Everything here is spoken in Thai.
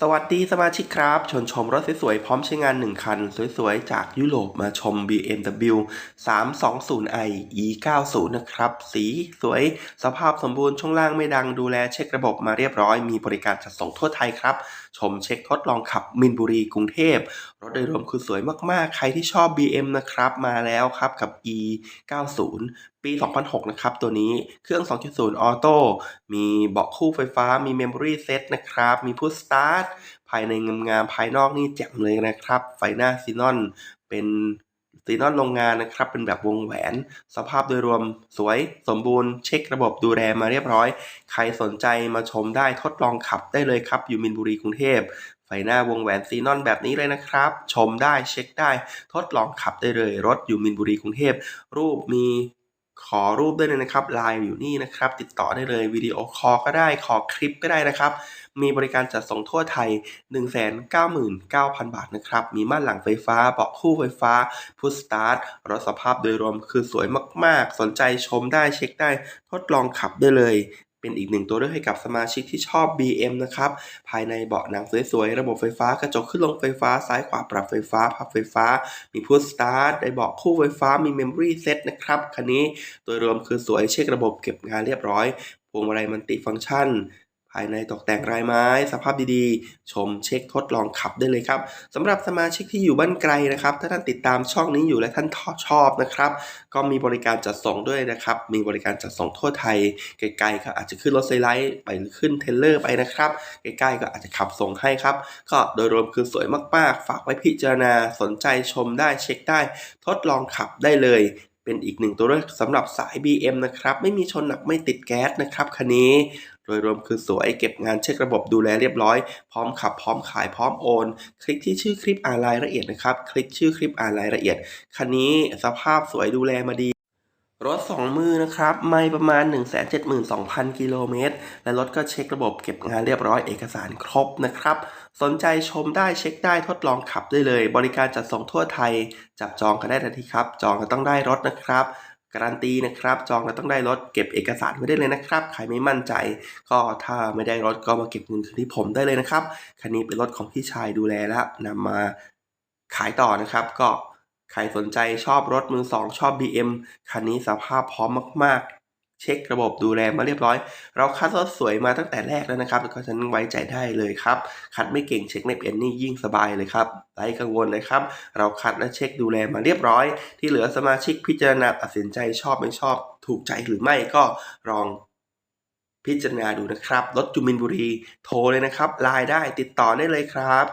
สวัสดีสมาชิกครับ ชวนชมรถสวยๆ พร้อมใช้งาน 1 คัน สวยๆ จากยุโรปมาชม BMW 320i E90 นะครับ สีสวย สภาพสมบูรณ์ช่วงล่างไม่ดังดูแลเช็คระบบมาเรียบร้อย มีบริการจัดส่งทั่วไทยครับ ชมเช็คทดลองขับมินบุรีกรุงเทพ รถโดยรวมคือสวยมากๆ ใครที่ชอบ BM นะครับ มาแล้วครับกับ E90 ปี 2006 นะครับ ตัวนี้เครื่อง 2.0 ออโต้มีเบาะคู่ไฟฟ้ามี Memory Set นะครับ มี Push Start ภายในงามๆภายนอกนี่แจ่มเลยนะครับ ไฟหน้าซีนอนเป็นซีนอนโรงงานนะครับ เป็นแบบวงแหวน สภาพโดยรวมสวยสมบูรณ์ เช็คระบบดูแลมาเรียบร้อย ใครสนใจมาชมได้ทดลองขับได้เลยครับ อยู่มินบุรีกรุงเทพไฟหน้าวงแหวนซีนอนแบบนี้เลยนะครับ ชมได้เช็คได้ ทดลองขับได้เลย รถอยู่มินบุรีกรุงเทพรูปมี ขอรูปได้เลยนะครับไลน์อยู่นี่นะครับ ติดต่อได้เลยวิดีโอคอลก็ได้ขอคลิปก็ได้นะครับ มีบริการจัดส่งทั่วไทย 199,000 บาทนะครับ มีม่านหลังไฟฟ้าเบาะคู่ไฟฟ้าพุทสตาร์ทรถสภาพโดยรวมคือสวยมากๆ สนใจชมได้เช็คได้ทดลองขับได้เลย เป็นอีกหนึ่งตัวเลือกให้กับสมาชิกที่ชอบ BM นะครับ ภายในเบาะหนังสวยๆ ระบบไฟฟ้ากระจกขึ้นลงไฟฟ้า ซ้ายขวาปรับไฟฟ้า พับไฟฟ้า มีพุทสตาร์ทในเบาะคู่ไฟฟ้ามีเมมโมรี่เซตนะครับคันนี้โดยรวมคือสวยเช็คระบบเก็บงานเรียบร้อยพวงมาลัยมันติฟังก์ชัน ภายในตกแต่งลายไม้ สภาพดีๆ ชมเช็คทดลองขับได้เลยครับสำหรับสมาชิกที่อยู่บ้านไกลนะครับ ถ้าท่านติดตามช่องนี้อยู่และท่านชอบนะครับ ก็มีบริการจัดส่งด้วยนะครับ มีบริการจัดส่งทั่วไทยไกลๆก็อาจจะขึ้นรถไซไลท์ไปหรือขึ้นเทเลอร์ไปนะครับใกล้ๆก็อาจจะขับส่งให้ครับ ก็โดยรวมคือสวยมากๆ ฝากไว้พิจารณาสนใจชมได้เช็คได้ ทดลองขับได้เลย เป็นอีกหนึ่งตัวเลือกสำหรับสาย BM นะครับ ไม่มีชนหนักไม่ติดแก๊สนะครับคันนี้ โดยรวมคือสวยเก็บงานเช็คระบบดูแลเรียบร้อย พร้อมขับพร้อมขายพร้อมโอน คลิกที่ชื่อคลิปอ่านรายละเอียดนะครับ คลิกชื่อคลิปอ่านรายละเอียด คันนี้สภาพสวยดูแลมาดี รถ 2 มือนะครับ ไม่ประมาณ 172,000 กิโลเมตร และรถก็เช็คระบบเก็บงานเรียบร้อยเอกสารครบนะครับ สนใจชมได้เช็คได้ทดลองขับได้เลย บริการจัดส่งทั่วไทย จับจองกันได้ทันทีครับ จองก็ต้องได้รถนะครับ การันตีนะครับ จองแล้วต้องได้รถเก็บเอกสารไว้ได้เลยนะครับ ใครไม่มั่นใจ ก็ถ้าไม่ได้รถก็มาเก็บเงินคืนที่ผมได้เลยนะครับ คันนี้เป็นรถของพี่ชายดูแลแล้วนำมาขายต่อนะครับ ก็ ครสนใจชอบรถมือสองชอบ BM คันนี้สภาพพร้อมมากๆ เช็คระบบดูแลมาเรียบร้อย เราคัดรถสวยมาตั้งแต่แรกแล้วนะครับแล้วก็ฉันไว้ใจได้เลยครับ คัดไม่เก่งเช็คไม่เป็นนี่ยิ่งสบายเลยครับไร้กังวลเลยครับ เราคัดและเช็คดูแลมาเรียบร้อย ที่เหลือสมาชิกพิจารณาตัดสินใจชอบไม่ชอบ ถูกใจหรือไม่ก็ลองพิจารณาดูนะครับรถจุมินบุรีโทรเลยนะครับไลน์ได้ติดต่อได้เลยครับ